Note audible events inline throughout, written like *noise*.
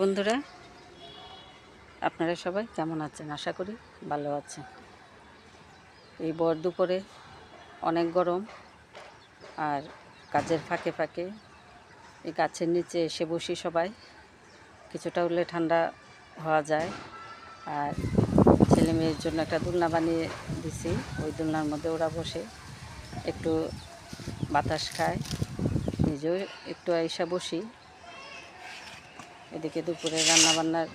বন্ধুরা, আপনারা সবাই কেমন আছেন? আশা করি ভালো আছেন। এই বর দুপুরে অনেক গরম আর কাজের ফাঁকে ফাঁকে এই গাছের নিচে এসে বসি সবাই। কিছুটা হলে ঠান্ডা হওয়া যায় আর ছেলে মেয়ের জন্য একটা দোলনা বানিয়ে দিছি। ওই দোলনার মধ্যে ওরা বসে একটু বাতাস খায়। নিজেও একটু আইসা বসি। এদিকে দুপুরে রান্না বান্নার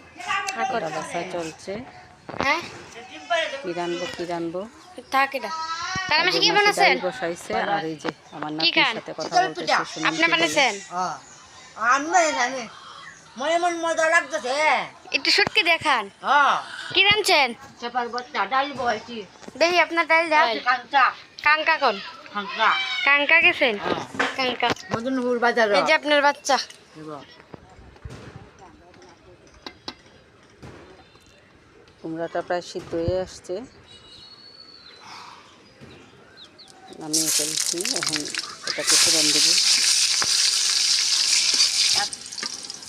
বাসা চলছে। হ্যাঁ? কি রানবো কি রানবো? থাক এটা। তার মাসে কি মাসি বসাইছে আর এই যে আমার নাতির সাথে কথা বলতেছে আপনি বানাইছেন। আমি। মনে মন মজা লাগতেছে। একটু শুটকি দেখান। কি রাঁধছেন? চেপার বচ্চা ডাল বয়সি দেখি আপনার ডাল দাও কাঁচা। কাঙ্কা কোন? কাঁচা। কাঙ্কা গেছেন? হ্যাঁ কাঙ্কা মদনপুর বাজার এই যে আপনার বাচ্চা। কুমড়াটা প্রায় সিদ্ধ হয়ে আসছে। নামিয়ে ফেলছি এখন এটাকে ফোড়ন দেব।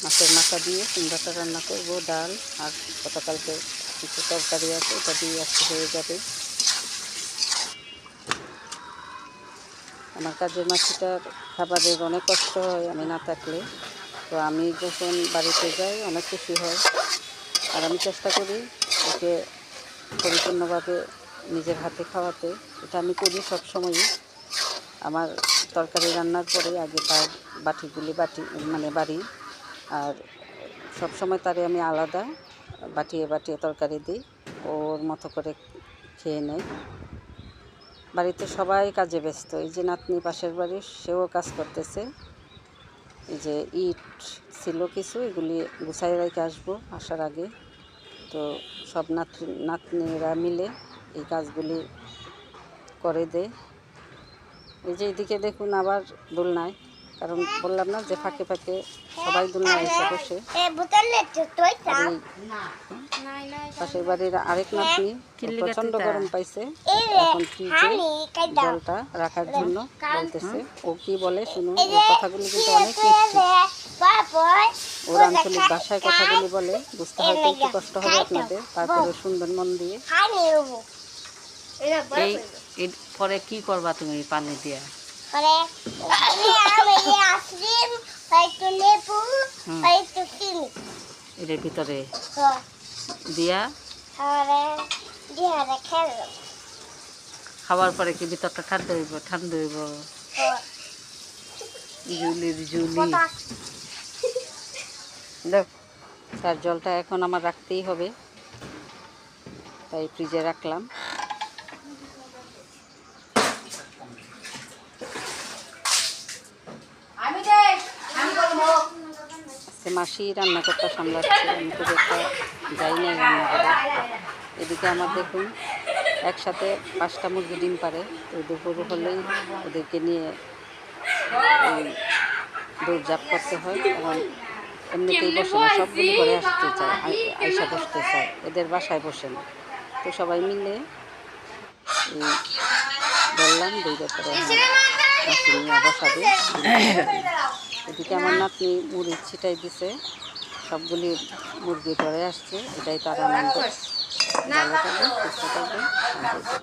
মাছের মাথা দিয়ে কুমড়াটা রান্না করব, ডাল আর গতকালকে কিছু তরকারি আছে ওটা দিয়ে আজকে হয়ে যাবে। আমার কাজের মাসিটার খাবারের অনেক কষ্ট হয়, আমি না থাকলে। তো আমি যখন বাড়িতে যাই, অনেক খুশি হয়। আর আমি চেষ্টা করি ওকে পরিপূর্ণভাবে নিজের হাতে খাওয়াতে। এটা আমি করি সবসময়ই। আমার তরকারি রান্নার পরে আগে তার বাটিগুলি বাটি মানে বাড়ি। আর সবসময় তারে আমি আলাদা বাটিয়ে বাটিয়ে তরকারি দিই। ওর মতো করে খেয়ে নেয় বাড়িতে সবাই কাজে ব্যস্ত। এই যে নাতনি পাশের বাড়ি, সেও কাজ করতেছে। এই যে ইট ছিল কিছু, এগুলি গুছাই রেখে আসব আসার আগে। তো সব নাতনি, নাতনিরা মিলে এই কাজগুলি করে দেয়। এই যে এদিকে দেখুন আবার দোলনায়। কারণ বললাম না যে ফাঁকে ফাঁকে সবাই দোলনায় এসে বসে। পাশের বাড়ির আরেক নাতনি প্রচণ্ড গরম পাইছে। এখন ফ্রিজে জলটা রাখার জন্য বলতেছে। ও কি বলে শুনুন ওর কথাগুলি কিন্তু অনেক মিষ্টি। ওর আঞ্চলিক ভাষায় কথাগুলি বলে বুঝতে হয়তো একটু কষ্ট হবে আপনাদের তারপরে সুন্দর মন দিয়ে। এই এর পরে কি করবা তুমি পানি দিয়া? হুম, এর ভিতরে দিয়া? খাওয়ার পরে কি ভিতরটা ঠান্ডা হইব ঠান্ডা হইব? জুলির জুলি দেখ তার জলটা এখন আমার রাখতেই হবে। তাই ফ্রিজে রাখলাম। আজকে মাসি রান্না করতে সামলাচ্ছে, আমি খুব একটা যাই নাই রান্না করে। এদিকে আমার দেখুন, একসাথে পাঁচটা মুরগি ডিম পারে তো দুপুর হলেই ওদেরকে নিয়ে এই দৌড়ঝাঁপ করতে হয় এবং এমনিতেই বসে না সবগুলো ঘরে আসতে চায় আইসা বসতে চায়, এদের বাসায় বসে না তো সবাই মিলে বললাম পরে মাসি নিয়ে বসাবে। *coughs* এদিকে আমার নাতনি মুড়ি ছিটাই দিছে। সবগুলি মুরগি ধরে আসছে। এটাই তার আনন্দ।